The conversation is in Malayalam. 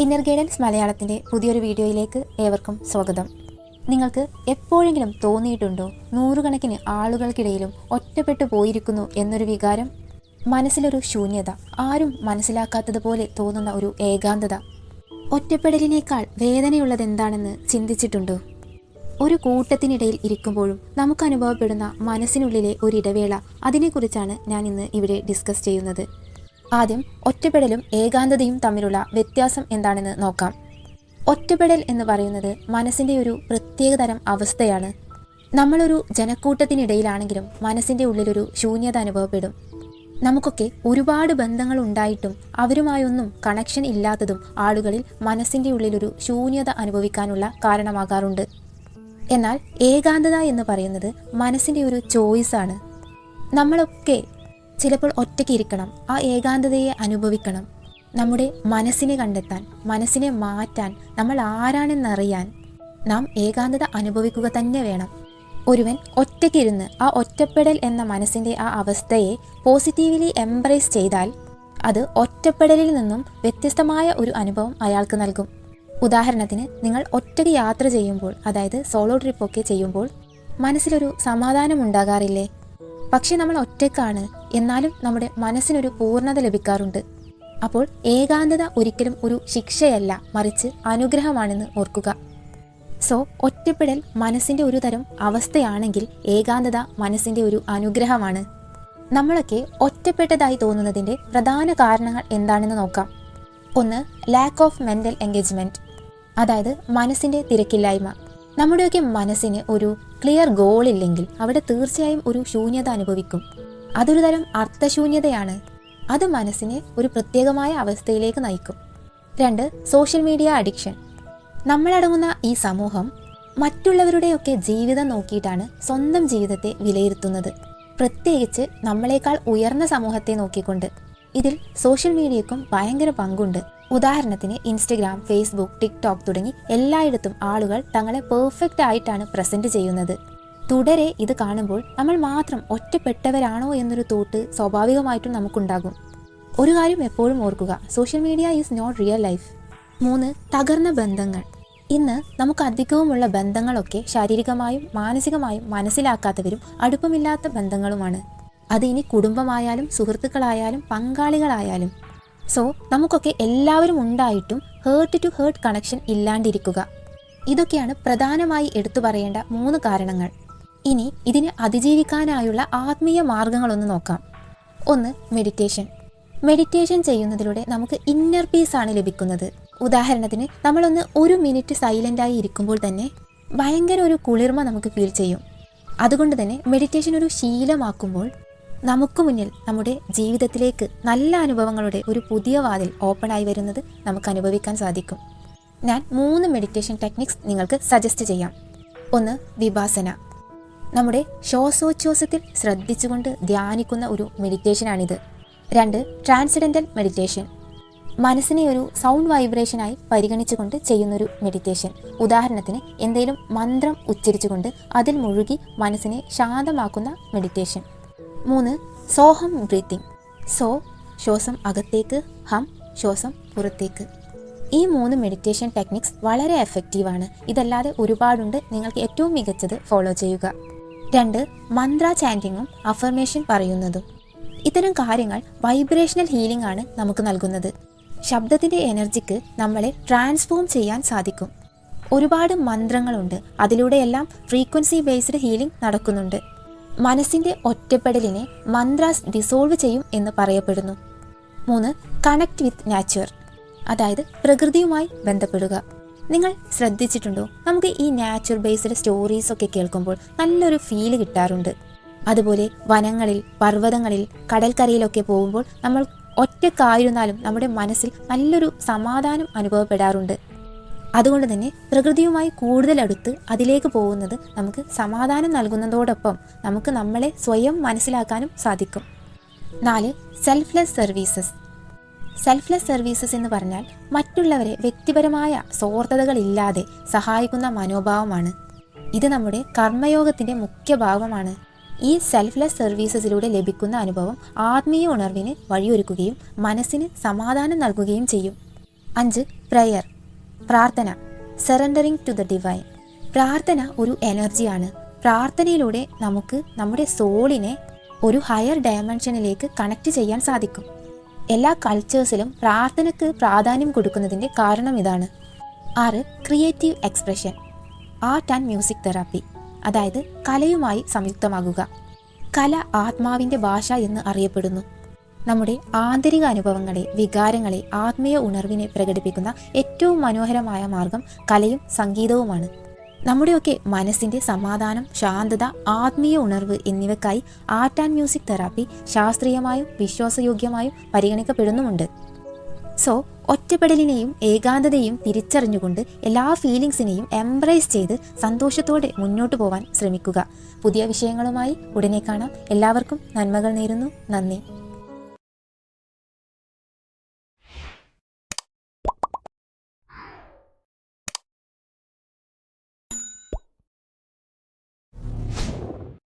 ഇന്നർ ഗൈഡൻസ് മലയാളത്തിന്റെ പുതിയൊരു വീഡിയോയിലേക്ക് ഏവർക്കും സ്വാഗതം. നിങ്ങൾക്ക് എപ്പോഴെങ്കിലും തോന്നിയിട്ടുണ്ടോ നൂറുകണക്കിന് ആളുകൾക്കിടയിലും ഒറ്റപ്പെട്ടു പോയിരിക്കുന്നു എന്നൊരു വികാരം? മനസ്സിലൊരു ശൂന്യത ആരും മനസ്സിലാക്കാത്തതുപോലെ തോന്നുന്ന ഒരു ഏകാന്തത. ഒറ്റപ്പെടലിനേക്കാൾ വേദനയുള്ളതെന്താണെന്ന് ചിന്തിച്ചിട്ടുണ്ടോ? ഒരു കൂട്ടത്തിനിടയിൽ ഇരിക്കുമ്പോഴും നമുക്ക് അനുഭവപ്പെടുന്ന മനസ്സിനുള്ളിലെ ഒരു ഇടവേള. അതിനെക്കുറിച്ചാണ് ഞാൻ ഇന്ന് ഇവിടെ ഡിസ്കസ് ചെയ്യുന്നത്. ആദ്യം ഒറ്റപ്പെടലും ഏകാന്തതയും തമ്മിലുള്ള വ്യത്യാസം എന്താണെന്ന് നോക്കാം. ഒറ്റപ്പെടൽ എന്ന് പറയുന്നത് മനസ്സിന്റെ ഒരു പ്രത്യേകതരം അവസ്ഥയാണ്. നമ്മളൊരു ജനക്കൂട്ടത്തിനിടയിലാണെങ്കിലും മനസ്സിന്റെ ഉള്ളിലൊരു ശൂന്യത അനുഭവപ്പെടും. നമുക്കൊക്കെ ഒരുപാട് ബന്ധങ്ങൾ ഉണ്ടായിട്ടും അവരുമായൊന്നും കണക്ഷൻ ഇല്ലാത്തതും ആളുകളിൽ മനസ്സിന്റെ ഉള്ളിലൊരു ശൂന്യത അനുഭവിക്കാനുള്ള കാരണമാകാറുണ്ട്. എന്നാൽ ഏകാന്തത എന്ന് പറയുന്നത് മനസ്സിന്റെ ഒരു ചോയ്സാണ് നമ്മളൊക്കെ ചിലപ്പോൾ ഒറ്റയ്ക്ക് ഇരിക്കണം. ആ ഏകാന്തതയെ അനുഭവിക്കണം. നമ്മുടെ മനസ്സിനെ കണ്ടെത്താൻ മനസ്സിനെ മാറ്റാൻ നമ്മൾ ആരാണെന്നറിയാൻ നാം ഏകാന്തത അനുഭവിക്കുക തന്നെ വേണം. ഒരുവൻ ഒറ്റയ്ക്കിരുന്ന് ആ ഒറ്റപ്പെടൽ എന്ന മനസ്സിന്റെ ആ അവസ്ഥയെ പോസിറ്റീവ്ലി എംബ്രേസ് ചെയ്താൽ അത് ഒറ്റപ്പെടലിൽ നിന്നും വ്യത്യസ്തമായ ഒരു അനുഭവം അയാൾക്ക് നൽകും. ഉദാഹരണത്തിന് നിങ്ങൾ ഒറ്റയ്ക്ക് യാത്ര ചെയ്യുമ്പോൾ അതായത് സോളോ ട്രിപ്പൊക്കെ ചെയ്യുമ്പോൾ മനസ്സിലൊരു സമാധാനം ഉണ്ടാകാറില്ലേ? പക്ഷെ നമ്മൾ ഒറ്റക്കാണ് എന്നാലും നമ്മുടെ മനസ്സിനൊരു പൂർണത ലഭിക്കാറുണ്ട്. അപ്പോൾ ഏകാന്തത ഒരിക്കലും ഒരു ശിക്ഷയല്ല മറിച്ച് അനുഗ്രഹമാണെന്ന് ഓർക്കുക. സോ ഒറ്റപ്പെടൽ മനസ്സിന്റെ ഒരു തരം അവസ്ഥയാണെങ്കിൽ ഏകാന്തത മനസ്സിന്റെ ഒരു അനുഗ്രഹമാണ്. നമ്മളൊക്കെ ഒറ്റപ്പെട്ടതായി തോന്നുന്നതിന്റെ പ്രധാന കാരണങ്ങൾ എന്താണെന്ന് നോക്കാം. ഒന്ന് ലാക്ക് ഓഫ് മെന്റൽ എൻഗേജ്മെന്റ് അതായത് മനസ്സിന്റെ തിരക്കില്ലായ്മ. നമ്മുടെയൊക്കെ മനസ്സിന് ഒരു ക്ലിയർ ഗോൾ ഇല്ലെങ്കിൽ അവിടെ തീർച്ചയായും ഒരു ശൂന്യത അനുഭവിക്കും. അതൊരു തരം അർത്ഥശൂന്യതയാണ്. അത് മനസ്സിനെ ഒരു പ്രത്യേകമായ അവസ്ഥയിലേക്ക് നയിക്കും. രണ്ട് സോഷ്യൽ മീഡിയ അഡിക്ഷൻ. നമ്മളടങ്ങുന്ന ഈ സമൂഹം മറ്റുള്ളവരുടെയൊക്കെ ജീവിതം നോക്കിയിട്ടാണ് സ്വന്തം ജീവിതത്തെ വിലയിരുത്തുന്നത്. പ്രത്യേകിച്ച് നമ്മളെക്കാൾ ഉയർന്ന സമൂഹത്തെ നോക്കിക്കൊണ്ട്. ഇതിൽ സോഷ്യൽ മീഡിയക്കും ഭയങ്കര പങ്കുണ്ട്. ഉദാഹരണത്തിന് ഇൻസ്റ്റഗ്രാം ഫേസ്ബുക്ക് ടിക്ടോക്ക് തുടങ്ങി എല്ലായിടത്തും ആളുകൾ തങ്ങളെ പെർഫെക്റ്റ് ആയിട്ടാണ് പ്രസന്റ് ചെയ്യുന്നത്. തുടരെ ഇത് കാണുമ്പോൾ നമ്മൾ മാത്രം ഒറ്റപ്പെട്ടവരാണോ എന്നൊരു തോട്ട് സ്വാഭാവികമായിട്ടും നമുക്കുണ്ടാകും. ഒരു കാര്യം എപ്പോഴും ഓർക്കുക social media is not real life മൂന്ന് തകർന്ന ബന്ധങ്ങൾ. ഇന്ന് നമുക്ക് അധികവുമുള്ള ബന്ധങ്ങളൊക്കെ ശാരീരികമായും മാനസികമായും മനസ്സിലാക്കാത്തവരും അടുപ്പമില്ലാത്ത ബന്ധങ്ങളുമാണ്. അത് ഇനി കുടുംബമായാലും സുഹൃത്തുക്കളായാലും പങ്കാളികളായാലും. സോ നമുക്കൊക്കെ എല്ലാവരും ഉണ്ടായിട്ടും ഹേർട്ട് ടു ഹേർട്ട് കണക്ഷൻ ഇല്ലാണ്ടിരിക്കുക. ഇതൊക്കെയാണ് പ്രധാനമായി എടുത്തു പറയേണ്ട മൂന്ന് കാരണങ്ങൾ. ഇനി ഇതിനെ അതിജീവിക്കാനായുള്ള ആത്മീയ മാർഗങ്ങളൊന്ന് നോക്കാം. ഒന്ന് മെഡിറ്റേഷൻ മെഡിറ്റേഷൻ ചെയ്യുന്നതിലൂടെ നമുക്ക് ഇന്നർ പീസ് ആണ് ലഭിക്കുന്നത്. ഉദാഹരണത്തിന് നമ്മളൊന്ന് ഒരു മിനിറ്റ് സൈലന്റായി ഇരിക്കുമ്പോൾ തന്നെ ഭയങ്കര ഒരു കുളിർമ നമുക്ക് ഫീൽ ചെയ്യും. അതുകൊണ്ട് തന്നെ മെഡിറ്റേഷൻ ഒരു ശീലമാക്കുമ്പോൾ നമുക്ക് മുന്നിൽ നമ്മുടെ ജീവിതത്തിലേക്ക് നല്ല അനുഭവങ്ങളുടെ ഒരു പുതിയ വാതിൽ ഓപ്പണായി വരുന്നത് നമുക്ക് അനുഭവിക്കാൻ സാധിക്കും. ഞാൻ മൂന്ന് മെഡിറ്റേഷൻ ടെക്നിക്സ് നിങ്ങൾക്ക് സജസ്റ്റ് ചെയ്യാം. ഒന്ന് വിഭാസന നമ്മുടെ ശ്വാസോച്ഛ്വാസത്തിൽ ശ്രദ്ധിച്ചുകൊണ്ട് ധ്യാനിക്കുന്ന ഒരു മെഡിറ്റേഷനാണിത് രണ്ട് ട്രാൻസിഡന്റൽ മെഡിറ്റേഷൻ മനസ്സിനെ ഒരു സൗണ്ട് വൈബ്രേഷനായി പരിഗണിച്ചുകൊണ്ട് ചെയ്യുന്നൊരു മെഡിറ്റേഷൻ ഉദാഹരണത്തിന് എന്തെങ്കിലും മന്ത്രം ഉച്ചരിച്ചുകൊണ്ട് അതിൽ മുഴുകി മനസ്സിനെ ശാന്തമാക്കുന്ന മെഡിറ്റേഷൻ മൂന്ന് സോഹം ബ്രീത്തിങ് സോ ശ്വാസം അകത്തേക്ക് ഹം ശ്വാസം പുറത്തേക്ക്. ഈ മൂന്ന് മെഡിറ്റേഷൻ ടെക്നിക്സ് വളരെ എഫക്റ്റീവാണ് ഇതല്ലാതെ ഒരുപാടുണ്ട്. നിങ്ങൾക്ക് ഏറ്റവും മികച്ചത് ഫോളോ ചെയ്യുക. രണ്ട് മന്ത്ര ചാന്റിങ്ങും അഫർമേഷൻ പറയുന്നതും. ഇത്തരം കാര്യങ്ങൾ വൈബ്രേഷണൽ ഹീലിംഗ് ആണ് നമുക്ക് നൽകുന്നത്. ശബ്ദത്തിന്റെ എനർജിക്ക് നമ്മളെ ട്രാൻസ്ഫോം ചെയ്യാൻ സാധിക്കും. ഒരുപാട് മന്ത്രങ്ങളുണ്ട്. അതിലൂടെയെല്ലാം ഫ്രീക്വൻസി ബേസ്ഡ് ഹീലിംഗ് നടക്കുന്നുണ്ട്. മനസ്സിന്റെ ഒറ്റപ്പെടലിനെ മന്ത്രാസ് ഡിസോൾവ് ചെയ്യും എന്ന് പറയപ്പെടുന്നു. മൂന്ന് കണക്ട് വിത്ത് നാച്ചുർ അതായത് പ്രകൃതിയുമായി ബന്ധപ്പെടുക. നിങ്ങൾ ശ്രദ്ധിച്ചിട്ടുണ്ടോ? നമുക്ക് ഈ നാച്ചുർ ബേസ്ഡ് സ്റ്റോറീസ് ഒക്കെ കേൾക്കുമ്പോൾ നല്ലൊരു ഫീൽ കിട്ടാറുണ്ട്. അതുപോലെ വനങ്ങളിൽ പർവതങ്ങളിൽ കടൽക്കരയിലൊക്കെ പോകുമ്പോൾ നമ്മൾ ഒറ്റക്കായിരുന്നാലും നമ്മുടെ മനസ്സിൽ നല്ലൊരു സമാധാനം അനുഭവപ്പെടാറുണ്ട്. അതുകൊണ്ട് തന്നെ പ്രകൃതിയുമായി കൂടുതൽ അടുത്ത് അതിലേക്ക് പോകുന്നത് നമുക്ക് സമാധാനം നൽകുന്നതോടൊപ്പം നമുക്ക് നമ്മളെ സ്വയം മനസ്സിലാക്കാനും സാധിക്കും. നാല് സെൽഫ്ലെസ് സർവീസസ് സെൽഫ്ലെസ് സർവീസസ് എന്ന് പറഞ്ഞാൽ മറ്റുള്ളവരെ വ്യക്തിപരമായ സ്വാർത്ഥതകളില്ലാതെ സഹായിക്കുന്ന മനോഭാവമാണ്. ഇത് നമ്മുടെ കർമ്മയോഗത്തിന്റെ മുഖ്യ ഭാഗമാണ്. ഈ സെൽഫ്ലെസ് സർവീസസിലൂടെ ലഭിക്കുന്ന അനുഭവം ആത്മീയ ഉണർവിന് വഴിയൊരുക്കുകയും മനസ്സിന് സമാധാനം നൽകുകയും ചെയ്യും. അഞ്ച് പ്രയർ പ്രാർത്ഥന. സെറണ്ടറിങ് ടു ദ ഡിവൈൻ പ്രാർത്ഥന ഒരു എനർജിയാണ് പ്രാർത്ഥനയിലൂടെ നമുക്ക് നമ്മുടെ സോളിനെ ഒരു ഹയർ ഡയമെൻഷനിലേക്ക് കണക്ട് ചെയ്യാൻ സാധിക്കും. എല്ലാ കൾച്ചേഴ്സിലും പ്രാർത്ഥനയ്ക്ക് പ്രാധാന്യം കൊടുക്കുന്നതിന്റെ കാരണം ഇതാണ്. ആറ് creative expression art and music therapy അതായത് കലയുമായി സംയുക്തമാകുക. കല ആത്മാവിന്റെ ഭാഷ എന്ന് അറിയപ്പെടുന്നു. നമ്മുടെ ആന്തരിക അനുഭവങ്ങളെ വികാരങ്ങളെ ആത്മീയ ഉണർവിനെ പ്രകടിപ്പിക്കുന്ന ഏറ്റവും മനോഹരമായ മാർഗം കലയും സംഗീതവുമാണ്. നമ്മുടെയൊക്കെ മനസ്സിന്റെ സമാധാനം ശാന്തത ആത്മീയ ഉണർവ് എന്നിവയ്ക്കായി ആർട്ട് ആൻഡ് മ്യൂസിക് തെറാപ്പി ശാസ്ത്രീയമായും വിശ്വാസയോഗ്യമായും പരിഗണിക്കപ്പെടുന്നുമുണ്ട്. സോ ഒറ്റപ്പെടലിനെയും ഏകാന്തതയും തിരിച്ചറിഞ്ഞുകൊണ്ട് എല്ലാ ഫീലിങ്സിനെയും എംബ്രേസ് ചെയ്ത് സന്തോഷത്തോടെ മുന്നോട്ട് പോവാൻ ശ്രമിക്കുക. പുതിയ വിഷയങ്ങളുമായി ഉടനെ കാണാം. എല്ലാവർക്കും നന്മകൾ നേരുന്നു. നന്ദി.